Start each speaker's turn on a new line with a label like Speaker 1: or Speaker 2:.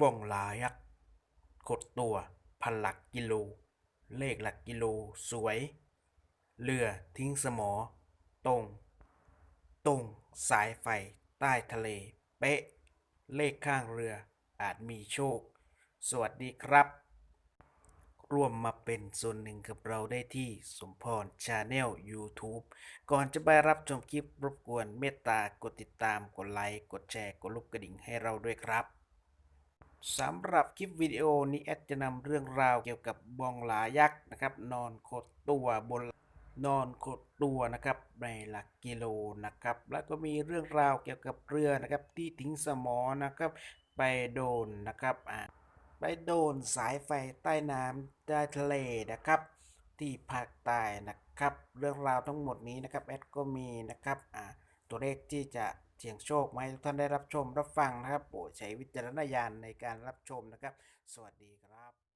Speaker 1: บ่องหลายักษ์กดตัวพันหลักกิโล เลขหลักกิโล สวย เรือทิ้งสมอ ตรง ตรงสายไฟ ใต้ทะเล เป๊ะ เลขข้างเรืออาจมีโชค สวัสดีครับ ร่วมมาเป็นส่วนหนึ่งกับเราได้ที่สมพรชาแนล YouTube ก่อนจะไปรับชมคลิปรบกวนเมตตากดติดตามกดไลค์กดแชร์กดรูปกระดิ่งให้เราด้วยครับ สำหรับคลิปวิดีโอนี้แอดจะนำเรื่องราวเกี่ยวกับบองหลายักษ์นะครับนอนขดตัวบนนอนขดตัวนะครับในหลักกิโลนะครับ แล้วก็มีเรื่องราวเกี่ยวกับเรือนะครับที่ทิ้งสมอนะครับไปโดนนะครับอ่าไปโดนสายไฟใต้น้ำใต้ทะเลนะครับ ที่ภาคใต้นะครับ เรื่องราวทั้งหมดนี้นะครับแอดก็มีนะครับอ่าตัวเลขที่จะ เสี่ยงโชคมาให้ทุกท่านได้รับชมรับฟังนะครับโปรดใช้วิจารณญาณในการรับชมนะครับ สวัสดีครับ